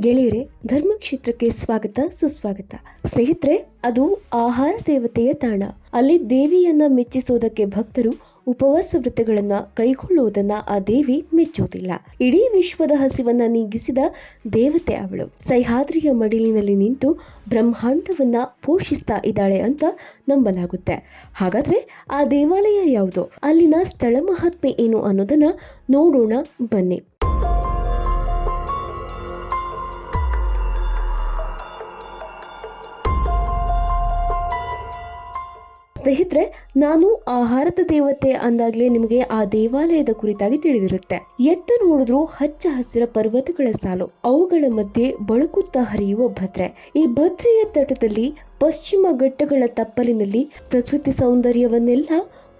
ಗೆಳೆಯರೆ, ಧರ್ಮಕ್ಷೇತ್ರಕ್ಕೆ ಸ್ವಾಗತ, ಸುಸ್ವಾಗತ. ಸ್ನೇಹಿತರೆ, ಅದು ಆಹಾರ ದೇವತೆಯ ತಾಣ. ಅಲ್ಲಿ ದೇವಿಯನ್ನ ಮೆಚ್ಚಿಸೋದಕ್ಕೆ ಭಕ್ತರು ಉಪವಾಸ ವ್ರತಗಳನ್ನ ಕೈಗೊಳ್ಳುವುದನ್ನ ಆ ದೇವಿ ಮೆಚ್ಚುವುದಿಲ್ಲ. ಇಡೀ ವಿಶ್ವದ ಹಸಿವನ್ನ ನೀಗಿಸಿದ ದೇವತೆ ಅವಳು. ಸಹ್ಯಾದ್ರಿಯ ಮಡಿಲಿನಲ್ಲಿ ನಿಂತು ಬ್ರಹ್ಮಾಂಡವನ್ನ ಪೋಷಿಸ್ತಾ ಇದ್ದಾಳೆ ಅಂತ ನಂಬಲಾಗುತ್ತೆ. ಹಾಗಾದ್ರೆ ಆ ದೇವಾಲಯ ಯಾವುದು? ಅಲ್ಲಿನ ಸ್ಥಳ ಮಹಾತ್ಮೆ ಏನು ಅನ್ನೋದನ್ನ ನೋಡೋಣ ಬನ್ನಿ. ಸ್ನೇಹಿತರೆ, ನಾನು ಆಹಾರದ ದೇವತೆ ಅಂದಾಗಲೇ ನಿಮಗೆ ಆ ದೇವಾಲಯದ ಕುರಿತಾಗಿ ತಿಳಿದಿರುತ್ತೆ. ಎತ್ತ ನೋಡಿದ್ರು ಹಚ್ಚ ಹಸಿರ ಪರ್ವತಗಳ ಸಾಲು, ಅವುಗಳ ಮಧ್ಯೆ ಬಳುಕುತ್ತಾ ಹರಿಯುವ ಭದ್ರೆ. ಈ ಭದ್ರೆಯ ತಟದಲ್ಲಿ ಪಶ್ಚಿಮ ಘಟ್ಟಗಳ ತಪ್ಪಲಿನಲ್ಲಿ ಪ್ರಕೃತಿ ಸೌಂದರ್ಯವನ್ನೆಲ್ಲ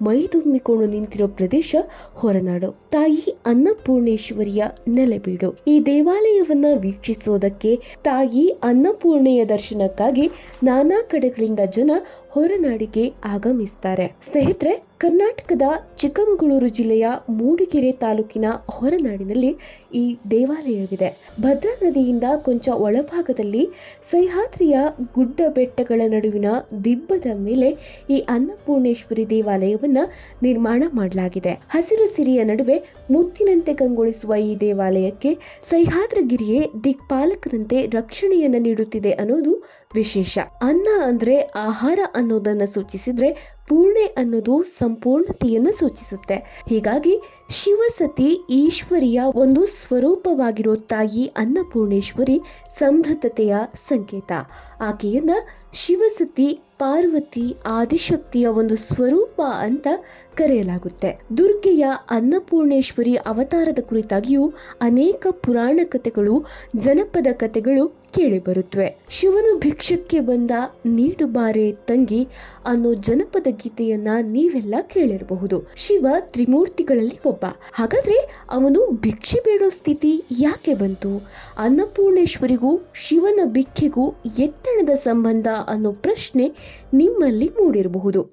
ಮೈದುಂಬಿಕೊಂಡು ನಿಂತಿರೋ ಪ್ರದೇಶ ಹೊರನಾಡು. ತಾಯಿ ಅನ್ನಪೂರ್ಣೇಶ್ವರಿಯ ನೆಲೆಬೀಡು. ಈ ದೇವಾಲಯವನ್ನ ವೀಕ್ಷಿಸೋದಕ್ಕೆ ತಾಯಿ ಅನ್ನಪೂರ್ಣೆಯ ದರ್ಶನಕ್ಕಾಗಿ ನಾನಾ ಕಡೆಗಳಿಂದ ಜನ ಹೊರನಾಡಿಗೆ ಆಗಮಿಸ್ತಾರೆ. ಸ್ನೇಹಿತರೆ ಕರ್ನಾಟಕದ ಚಿಕ್ಕಮಗಳೂರು ಜಿಲ್ಲೆಯ ಮೂಡಿಗೆರೆ ತಾಲೂಕಿನ ಹೊರನಾಡಿನಲ್ಲಿ ಈ ದೇವಾಲಯವಿದೆ. ಭದ್ರಾ ನದಿಯಿಂದ ಕೊಂಚ ಒಳಭಾಗದಲ್ಲಿ ಸಹ್ಯಾದ್ರಿಯ ಗುಡ್ಡ ಬೆಟ್ಟಗಳ ನಡುವಿನ ದಿಬ್ಬದ ಮೇಲೆ ಈ ಅನ್ನಪೂರ್ಣೇಶ್ವರಿ ದೇವಾಲಯವನ್ನ ನಿರ್ಮಾಣ ಮಾಡಲಾಗಿದೆ. ಹಸಿರು ಸಿರಿಯ ನಡುವೆ ಮುತ್ತಿನಂತೆ ಕಂಗೊಳಿಸುವ ಈ ದೇವಾಲಯಕ್ಕೆ ಸಹ್ಯಾದ್ರಗಿರಿಯೇ ದಿಕ್ಪಾಲಕರಂತೆ ರಕ್ಷಣೆಯನ್ನ ನೀಡುತ್ತಿದೆ ಅನ್ನೋದು ವಿಶೇಷ. ಅನ್ನ ಅಂದ್ರೆ ಆಹಾರ ಅನ್ನೋದನ್ನ ಸೂಚಿಸಿದ್ರೆ ಪೂರ್ಣೆ ಅನ್ನೋದು ಸಂಪೂರ್ಣತೆಯನ್ನು ಸೂಚಿಸುತ್ತೆ. ಹೀಗಾಗಿ ಶಿವಸತಿ ಈಶ್ವರಿಯ ಒಂದು ಸ್ವರೂಪವಾಗಿರೋ ತಾಯಿ ಅನ್ನಪೂರ್ಣೇಶ್ವರಿ ಸಮೃದ್ಧತೆಯ ಸಂಕೇತ. ಆಕೆಯನ್ನ ಶಿವಸತಿ, ಪಾರ್ವತಿ, ಆದಿಶಕ್ತಿಯ ಒಂದು ಸ್ವರೂಪ ಅಂತ ಕರೆಯಲಾಗುತ್ತೆ. ದುರ್ಗೆಯ ಅನ್ನಪೂರ್ಣೇಶ್ವರಿ ಅವತಾರದ ಕುರಿತಾಗಿಯೂ ಅನೇಕ ಪುರಾಣ ಕಥೆಗಳು, ಜನಪದ ಕಥೆಗಳು ಕೇಳಿಬರುತ್ತವೆ ಶಿವನು ಭಿಕ್ಷಕ್ಕೆ ಬಂದ ನೀಡು ಬಾರೆ ತಂಗಿ ಅನ್ನೋ ಜನಪದ ಗೀತೆಯನ್ನ ನೀವೆಲ್ಲ ಕೇಳಿರಬಹುದು. ಶಿವ ತ್ರಿಮೂರ್ತಿಗಳಲ್ಲಿ ಒಬ್ಬ. ಹಾಗಾದ್ರೆ ಅವನು ಭಿಕ್ಷೆ ಬೇಡೋ ಸ್ಥಿತಿ ಯಾಕೆ ಬಂತು? ಅನ್ನಪೂರ್ಣೇಶ್ವರಿಗೂ, ಶಿವನ ಭಿಕ್ಷೆಗೂ ಎತ್ತಣದ ಸಂಬಂಧ ಅನ್ನೋ ಪ್ರಶ್ನೆ ನಿಮ್ಮಲ್ಲಿ ಮೂಡಿರಬಹುದು.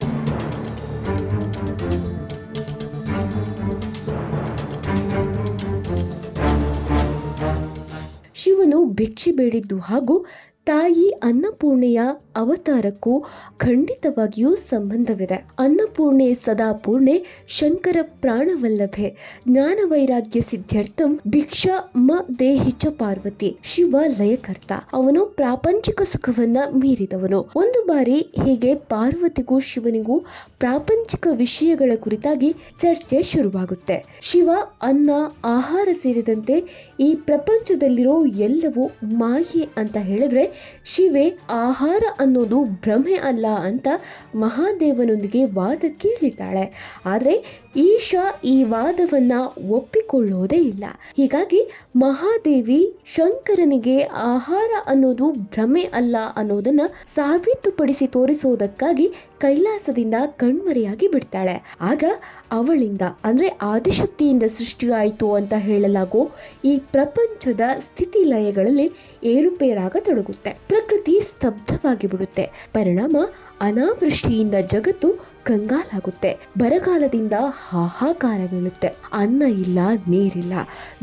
ಶಿವನು ಭಿಕ್ಷೆ ಬೇಡಿದ್ದು ಹಾಗೂ ತಾಯಿ ಅನ್ನಪೂರ್ಣೆಯ ಅವತಾರಕ್ಕೂ ಖಂಡಿತವಾಗಿಯೂ ಸಂಬಂಧವಿದೆ. ಅನ್ನಪೂರ್ಣೆ ಸದಾ ಪೂರ್ಣೆ, ಶಂಕರ ಪ್ರಾಣವಲ್ಲಭೆ. ಜ್ಞಾನ ವೈರಾಗ್ಯ ಸಿದ್ಧಾರ್ಥಂ ಭಿಕ್ಷಾ ಮ ದೇಹಿ ಚ ಪಾರ್ವತಿ. ಶಿವ ಲಯಕರ್ತ. ಅವನು ಪ್ರಾಪಂಚಿಕ ಸುಖವನ್ನ ಮೀರಿದವನು. ಒಂದು ಬಾರಿ ಹೀಗೆ ಪಾರ್ವತಿಗೂ ಶಿವನಿಗೂ ಪ್ರಾಪಂಚಿಕ ವಿಷಯಗಳ ಕುರಿತಾಗಿ ಚರ್ಚೆ ಶುರುವಾಗುತ್ತೆ. ಶಿವ, ಅನ್ನ, ಆಹಾರ ಸೇರಿದಂತೆ ಈ ಪ್ರಪಂಚದಲ್ಲಿರೋ ಎಲ್ಲವೂ ಮಾಹಿ ಅಂತ ಹೇಳಿದ್ರೆ ಶಿವೆ ಆಹಾರ ಅನ್ನೋದು ಭ್ರಮೆ ಅಲ್ಲ ಅಂತ ಮಹಾದೇವನೊಂದಿಗೆ ವಾದ ಕೇಳಿದ್ದಾಳೆ. ಆದರೆ ಈಶಾ ಈ ವಾದವನ್ನ ಒಪ್ಪಿಕೊಳ್ಳೋದೇ ಇಲ್ಲ. ಹೀಗಾಗಿ ಮಹಾದೇವಿ ಶಂಕರನಿಗೆ ಆಹಾರ ಅನ್ನೋದು ಭ್ರಮೆ ಅಲ್ಲ ಅನ್ನೋದನ್ನ ಸಾಬೀತುಪಡಿಸಿ ತೋರಿಸೋದಕ್ಕಾಗಿ ಕೈಲಾಸದಿಂದ ಕಣ್ಮರೆಯಾಗಿ ಬಿಡ್ತಾಳೆ. ಆಗ ಅವಳಿಂದ, ಅಂದರೆ ಆದಿಶಕ್ತಿಯಿಂದ ಸೃಷ್ಟಿಯಾಯಿತು ಅಂತ ಹೇಳಲಾಗೋ ಈ ಪ್ರಪಂಚದ ಸ್ಥಿತಿ ಲಯಗಳಲ್ಲಿ ಏರುಪೇರಾಗತೊಡಗುತ್ತೆ ಪ್ರಕೃತಿ ಸ್ತಬ್ಧವಾಗಿ ಬಿಡುತ್ತೆ ಪರಿಣಾಮ ಅನಾವೃಷ್ಟಿಯಿಂದ ಜಗತ್ತು ಕಂಗಾಲಾಗುತ್ತೆ. ಬರಗಾಲದಿಂದ ಹಾಹಾಕಾರ ಬೀಳುತ್ತೆ ಅನ್ನ ಇಲ್ಲ, ನೀರಿಲ್ಲ.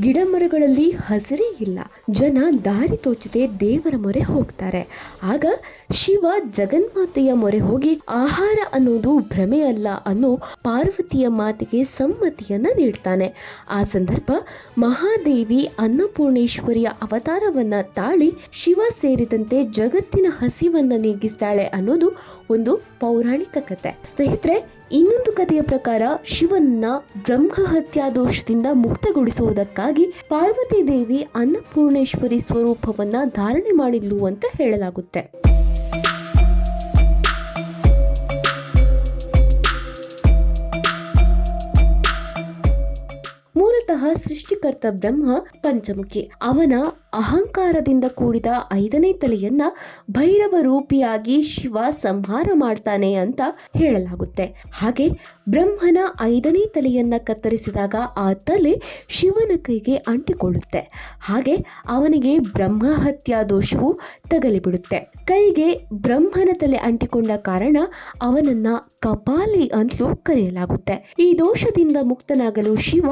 ಗಿಡ ಮರಗಳಲ್ಲಿ ಹಸಿರೇ ಇಲ್ಲ. ಜನ ದಾರಿ ತೋಚದೆ ದೇವರ ಮೊರೆ ಹೋಗ್ತಾರೆ. ಆಗ ಶಿವ ಜಗನ್ಮಾತೆಯ ಮೊರೆ ಹೋಗಿ ಆಹಾರ ಅನ್ನೋದು ಭ್ರಮೆ ಅಲ್ಲ ಅನ್ನೋ ಪಾರ್ವತಿಯ ಮಾತಿಗೆ ಸಮ್ಮತಿಯನ್ನ ನೀಡ್ತಾನೆ. ಆ ಸಂದರ್ಭ ಮಹಾದೇವಿ ಅನ್ನಪೂರ್ಣೇಶ್ವರಿಯ ಅವತಾರವನ್ನ ತಾಳಿ ಶಿವ ಸೇರಿದಂತೆ ಜಗತ್ತಿನ ಹಸಿವನ್ನ ನೀಗಿಸ್ತಾಳೆ ಅನ್ನೋದು ಒಂದು ಪೌರಾಣಿಕ ಕತೆ. ಸ್ನೇಹಿತರೆ, ಇನ್ನೊಂದು ಕಥೆಯ ಪ್ರಕಾರ ಶಿವನನ್ನ ಬ್ರಹ್ಮ ಹತ್ಯಾ ದೋಷದಿಂದ ಮುಕ್ತಗೊಳಿಸುವುದಕ್ಕಾಗಿ ಪಾರ್ವತಿ ದೇವಿ ಅನ್ನಪೂರ್ಣೇಶ್ವರಿ ಸ್ವರೂಪವನ್ನ ಧಾರಣೆ ಮಾಡಿದ್ಲು ಅಂತ ಹೇಳಲಾಗುತ್ತೆ. ಸೃಷ್ಟಿಕರ್ತ ಬ್ರಹ್ಮ ಪಂಚಮುಖಿ. ಅವನ ಅಹಂಕಾರದಿಂದ ಕೂಡಿದ ಐದನೇ ತಲೆಯನ್ನ ಭೈರವ ರೂಪಿಯಾಗಿ ಶಿವ ಸಂಹಾರ ಮಾಡ್ತಾನೆ ಅಂತ ಹೇಳಲಾಗುತ್ತೆ. ಹಾಗೆ ಬ್ರಹ್ಮನ ಐದನೇ ತಲೆಯನ್ನ ಕತ್ತರಿಸಿದಾಗ ಆ ತಲೆ ಶಿವನ ಕೈಗೆ ಅಂಟಿಕೊಳ್ಳುತ್ತೆ. ಹಾಗೆ ಅವನಿಗೆ ಬ್ರಹ್ಮ ಹತ್ಯಾ ದೋಷವು ತಗಲಿಬಿಡುತ್ತೆ. ಕೈಗೆ ಬ್ರಹ್ಮನ ತಲೆ ಅಂಟಿಕೊಂಡ ಕಾರಣ ಅವನನ್ನ ಕಪಾಲಿ ಅಂತಲೂ ಕರೆಯಲಾಗುತ್ತೆ. ಈ ದೋಷದಿಂದ ಮುಕ್ತನಾಗಲು ಶಿವ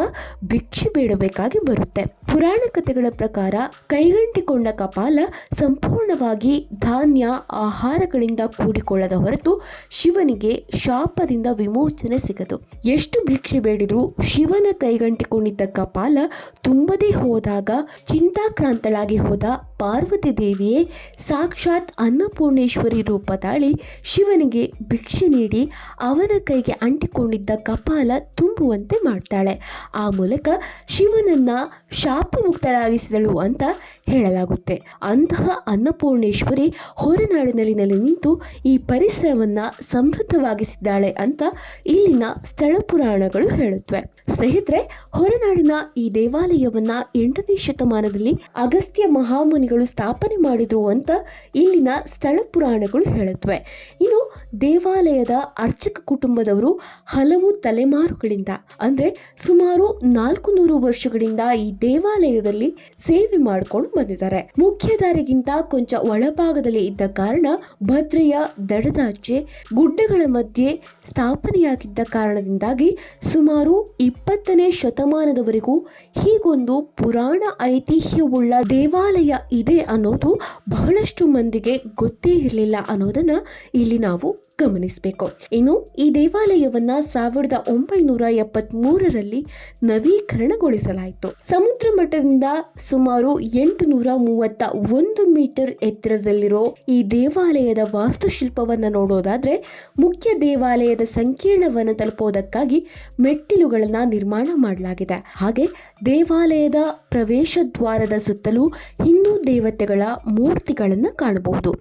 ಭಿಕ್ಷೆ ಬೇಡಬೇಕಾಗಿ ಬರುತ್ತೆ. ಪುರಾಣ ಕಥೆಗಳ ಪ್ರಕಾರ ಕೈಗಂಟಿಕೊಂಡ ಕಪಾಲ ಸಂಪೂರ್ಣವಾಗಿ ಧಾನ್ಯ ಆಹಾರಗಳಿಂದ ಕೂಡಿಕೊಳ್ಳದ ಹೊರತು ಶಿವನಿಗೆ ಶಾಪದಿಂದ ವಿಮೋಚನೆ ಸಿಗದು. ಎಷ್ಟು ಭಿಕ್ಷೆ ಬೇಡಿದ್ರೂ ಶಿವನ ಕೈಗಂಟಿಕೊಂಡಿದ್ದ ಕಪಾಲ ತುಂಬದೇ ಹೋದಾಗ ಚಿಂತಾಕ್ರಾಂತಳಾಗಿ ಹೋದ ಪಾರ್ವತಿ ದೇವಿಯೇ, ಸಾಕ್ಷಾತ್ ಅನ್ನಪೂರ್ಣೇಶ್ವರಿ ರೂಪ ತಾಳಿ ಶಿವನಿಗೆ ಭಿಕ್ಷೆ ನೀಡಿ ಅವನ ಕೈಗೆ ಅಂಟಿಕೊಂಡಿದ್ದ ಕಪಾಲ ತುಂಬುವಂತೆ ಮಾಡ್ತಾಳೆ. ಆ ಮೂಲಕ ಶಿವನನ್ನ ಶಾಪಮುಕ್ತರಾಗಿಸಿದಳು ಅಂತ ಹೇಳಲಾಗುತ್ತೆ. ಅಂತಹ ಅನ್ನಪೂರ್ಣೇಶ್ವರಿ ಹೊರನಾಡಿನಲ್ಲಿ ನೆಲೆ ನಿಂತು ಈ ಪರಿಸರವನ್ನ ಸಮೃದ್ಧವಾಗಿಸಿದ್ದಾಳೆ ಅಂತ ಇಲ್ಲಿನ ಸ್ಥಳ ಪುರಾಣಗಳು ಹೇಳುತ್ತವೆ. ಸ್ನೇಹಿತರೆ, ಹೊರನಾಡಿನ ಈ ದೇವಾಲಯವನ್ನ ಎಂಟನೇ ಶತಮಾನದಲ್ಲಿ ಅಗಸ್ತ್ಯ ಮಹಾಮುನಿಗಳು ಸ್ಥಾಪನೆ ಮಾಡಿದ್ರು ಅಂತ ಇಲ್ಲಿನ ಸ್ಥಳ ಪುರಾಣಗಳು ಹೇಳುತ್ತವೆ. ಇನ್ನು ದೇವಾಲಯದ ಅರ್ಚಕ ಕುಟುಂಬದವರು ಹಲವು ತಲೆಮಾರುಗಳಿಂದ, ಅಂದ್ರೆ ಸುಮಾರು ನಾಲ್ಕು ನೂರು ವರ್ಷಗಳಿಂದ ಈ ದೇವಾಲಯದಲ್ಲಿ ಸೇವೆ ಮಾಡಿಕೊಂಡು ಬಂದಿದ್ದಾರೆ. ಮುಖ್ಯ ದಾರಿಗಿಂತ ಕೊಂಚ ಒಳಭಾಗದಲ್ಲಿ ಇದ್ದ ಕಾರಣ ಭದ್ರೆಯ ದಡದಾಚೆ ಗುಡ್ಡಗಳ ಮಧ್ಯೆ ಸ್ಥಾಪನೆಯಾಗಿದ್ದ ಕಾರಣದಿಂದಾಗಿ ಸುಮಾರು ಇಪ್ಪತ್ತನೇ ಶತಮಾನದವರೆಗೂ ಹೀಗೊಂದು ಪುರಾಣ ಐತಿಹ್ಯವುಳ್ಳ ದೇವಾಲಯ ಇದೆ ಅನ್ನೋದು ಬಹಳಷ್ಟು ಮಂದಿಗೆ ಗೊತ್ತೇ ಇರಲಿಲ್ಲ ಅನ್ನೋದನ್ನ ಇಲ್ಲಿ ನಾವು ಗಮನಿಸಬೇಕು. ಇನ್ನು ಈ ದೇವಾಲಯವನ್ನ ಸಾವಿರದ ಒಂಬೈನೂರ ಎಪ್ಪತ್ತ್ ಮೂರರಲ್ಲಿ ನವೀಕರಣಗೊಳಿಸಲಾಯಿತು. ಸಮುದ್ರ ಮಟ್ಟದಿಂದ ಸುಮಾರು ಎಂಟು ನೂರ ಮೂವತ್ತ ಒಂದು ಮೀಟರ್ ಎತ್ತರದಲ್ಲಿರೋ ಈ ದೇವಾಲಯದ ವಾಸ್ತುಶಿಲ್ಪವನ್ನ ನೋಡೋದಾದ್ರೆ ಮುಖ್ಯ ದೇವಾಲಯದ ಸಂಕೀರ್ಣವನ್ನು ತಲುಪೋದಕ್ಕಾಗಿ ಮೆಟ್ಟಿಲುಗಳನ್ನ ನಿರ್ಮಾಣ ಮಾಡಲಾಗಿದೆ. ಹಾಗೆ ದೇವಾಲಯದ ಪ್ರವೇಶ ದ್ವಾರದ ಸುತ್ತಲೂ ಹಿಂದೂ ದೇವತೆಗಳ ಮೂರ್ತಿಗಳನ್ನು ಕಾಣಬಹುದು.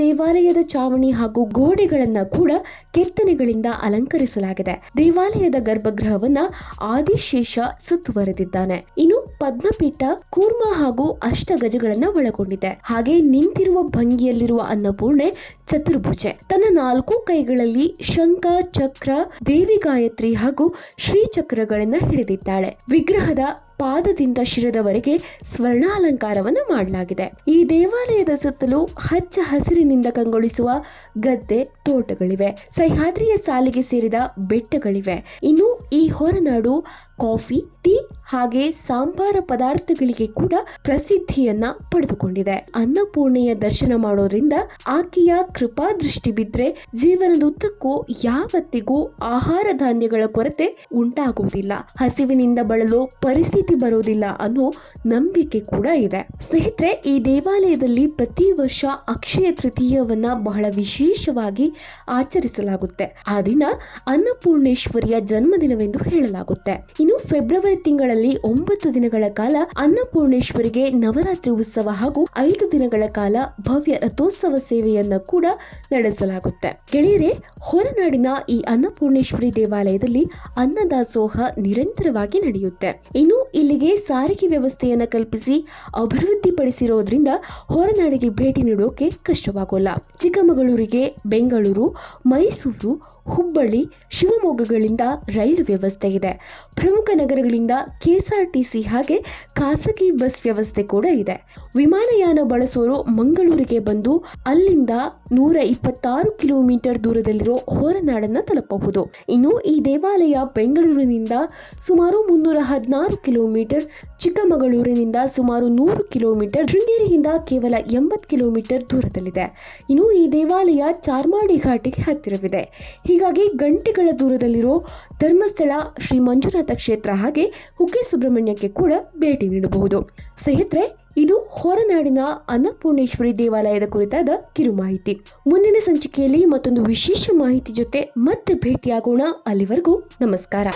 ದೇವಾಲಯದ ಚಾವಣಿ ಹಾಗೂ ಗೋಡೆಗಳನ್ನ ಕೂಡ ಕೆತ್ತನೆಗಳಿಂದ ಅಲಂಕರಿಸಲಾಗಿದೆ. ದೇವಾಲಯದ ಗರ್ಭಗೃಹವನ್ನ ಆದಿಶೇಷ ಸುತ್ತುವರೆದಿದ್ದಾನೆ ಇನ್ನು ಪದ್ಮಪೀಠ, ಕೂರ್ಮ ಹಾಗೂ ಅಷ್ಟಗಜಗಳನ್ನ ಒಳಗೊಂಡಿದೆ. ಹಾಗೆ ನಿಂತಿರುವ ಭಂಗಿಯಲ್ಲಿರುವ ಅನ್ನಪೂರ್ಣೆ ಚತುರ್ಭುಜೆ. ತನ್ನ ನಾಲ್ಕು ಕೈಗಳಲ್ಲಿ ಶಂಖ, ಚಕ್ರ, ದೇವಿ ಗಾಯತ್ರಿ ಹಾಗೂ ಶ್ರೀಚಕ್ರಗಳನ್ನ ಹಿಡಿದಿದ್ದಾಳೆ. ವಿಗ್ರಹದ ಪಾದದಿಂದ ಶಿರದವರೆಗೆ ಸ್ವರ್ಣಾಲಂಕಾರವನ್ನು ಮಾಡಲಾಗಿದೆ. ಈ ದೇವಾಲಯದ ಸುತ್ತಲೂ ಹಚ್ಚ ಹಸಿರಿನಿಂದ ಕಂಗೊಳಿಸುವ ಗದ್ದೆ, ತೋಟಗಳಿವೆ. ಸಹ್ಯಾದ್ರಿಯ ಸಾಲಿಗೆ ಸೇರಿದ ಬೆಟ್ಟಗಳಿವೆ. ಇನ್ನು ಈ ಹೊರನಾಡು ಕಾಫಿ, ಟೀ ಹಾಗೆ ಸಾಂಬಾರ ಪದಾರ್ಥಗಳಿಗೆ ಕೂಡ ಪ್ರಸಿದ್ಧಿಯನ್ನ ಪಡೆದುಕೊಂಡಿದೆ. ಅನ್ನಪೂರ್ಣೆಯ ದರ್ಶನ ಮಾಡೋದ್ರಿಂದ ಆಕೆಯ ಕೃಪಾ ದೃಷ್ಟಿ ಬಿದ್ರೆ ಜೀವನದುದ್ದಕ್ಕೂ ಯಾವತ್ತಿಗೂ ಆಹಾರ ಧಾನ್ಯಗಳ ಕೊರತೆ ಉಂಟಾಗುವುದಿಲ್ಲ. ಹಸಿವಿನಿಂದ ಬಳಲು ಪರಿಸ್ಥಿತಿ ಬರೋದಿಲ್ಲ ಅನ್ನೋ ನಂಬಿಕೆ ಕೂಡ ಇದೆ. ಸ್ನೇಹಿತರೆ, ಈ ದೇವಾಲಯದಲ್ಲಿ ಪ್ರತಿ ವರ್ಷ ಅಕ್ಷಯ ತೃತೀಯವನ್ನ ಬಹಳ ವಿಶೇಷವಾಗಿ ಆಚರಿಸಲಾಗುತ್ತೆ. ಆ ದಿನ ಅನ್ನಪೂರ್ಣೇಶ್ವರಿಯ ಜನ್ಮದಿನವೆಂದು ಹೇಳಲಾಗುತ್ತೆ. ಇನ್ನು ಫೆಬ್ರವರಿ ತಿಂಗಳಲ್ಲಿ ಒಂಬತ್ತು ದಿನಗಳ ಕಾಲ ಅನ್ನಪೂರ್ಣೇಶ್ವರಿಗೆ ನವರಾತ್ರಿ ಉತ್ಸವ ಹಾಗೂ ಐದು ದಿನಗಳ ಕಾಲ ಭವ್ಯ ರಥೋತ್ಸವ ಸೇವೆಯನ್ನ ಕೂಡ ನಡೆಸಲಾಗುತ್ತೆ. ಗೆಳೆಯರೆ ಹೊರನಾಡಿನ ಈ ಅನ್ನಪೂರ್ಣೇಶ್ವರಿ ದೇವಾಲಯದಲ್ಲಿ ಅನ್ನದಾಸೋಹ ನಿರಂತರವಾಗಿ ನಡೆಯುತ್ತೆ. ಇನ್ನು ಇಲ್ಲಿಗೆ ಸಾರಿಗೆ ವ್ಯವಸ್ಥೆಯನ್ನು ಕಲ್ಪಿಸಿ ಅಭಿವೃದ್ಧಿಪಡಿಸಿರೋದ್ರಿಂದ ಹೊರನಾಡಿಗೆ ಭೇಟಿ ನೀಡೋಕೆ ಕಷ್ಟವಾಗೋಲ್ಲ. ಚಿಕ್ಕಮಗಳೂರಿಗೆ ಬೆಂಗಳೂರು, ಮೈಸೂರು ಹುಬ್ಬಳ್ಳಿ ಶಿವಮೊಗ್ಗಗಳಿಂದ ರೈಲು ವ್ಯವಸ್ಥೆ ಇದೆ. ಪ್ರಮುಖ ನಗರಗಳಿಂದ ಕೆಎಸ್ಆರ್ಟಿಸಿ ಹಾಗೆ ಖಾಸಗಿ ಬಸ್ ವ್ಯವಸ್ಥೆ ಕೂಡ ಇದೆ. ವಿಮಾನಯಾನ ಬಳಸೋರು ಮಂಗಳೂರಿಗೆ ಬಂದು ಅಲ್ಲಿಂದ ನೂರ ಇಪ್ಪತ್ತಾರು ಕಿಲೋಮೀಟರ್ ದೂರದಲ್ಲಿರೋ ಹೊರನಾಡನ್ನ ತಲುಪಬಹುದು. ಇನ್ನು ಈ ದೇವಾಲಯ ಬೆಂಗಳೂರಿನಿಂದ ಸುಮಾರು ಮುನ್ನೂರ ಹದಿನಾರು ಕಿಲೋಮೀಟರ್, ಚಿಕ್ಕಮಗಳೂರಿನಿಂದ ಸುಮಾರು ನೂರು ಕಿಲೋಮೀಟರ್, ಶೃಂಗೇರಿಯಿಂದ ಕೇವಲ ಎಂಬತ್ತು ಕಿಲೋಮೀಟರ್ ದೂರದಲ್ಲಿದೆ. ಇನ್ನು ಈ ದೇವಾಲಯ ಚಾರ್ಮಾಡಿ ಘಾಟಿಗೆ ಹತ್ತಿರವಿದೆ. ಹೀಗಾಗಿ ಗಂಟೆಗಳ ದೂರದಲ್ಲಿರೋ ಧರ್ಮಸ್ಥಳ ಶ್ರೀ ಮಂಜುನಾಥ ಕ್ಷೇತ್ರ ಹಾಗೆ ಹುಕ್ಕೆ ಸುಬ್ರಹ್ಮಣ್ಯಕ್ಕೆ ಕೂಡ ಭೇಟಿ ನೀಡಬಹುದು. ಸ್ನೇಹಿತರೆ, ಇದು ಹೊರನಾಡಿನ ಅನ್ನಪೂರ್ಣೇಶ್ವರಿ ದೇವಾಲಯದ ಕುರಿತಾದ ಕಿರು ಮಾಹಿತಿ ಮುಂದಿನ ಸಂಚಿಕೆಯಲ್ಲಿ ಮತ್ತೊಂದು ವಿಶೇಷ ಮಾಹಿತಿ ಜೊತೆ ಮತ್ತೆ ಭೇಟಿಯಾಗೋಣ. ಅಲ್ಲಿವರೆಗೂ ನಮಸ್ಕಾರ.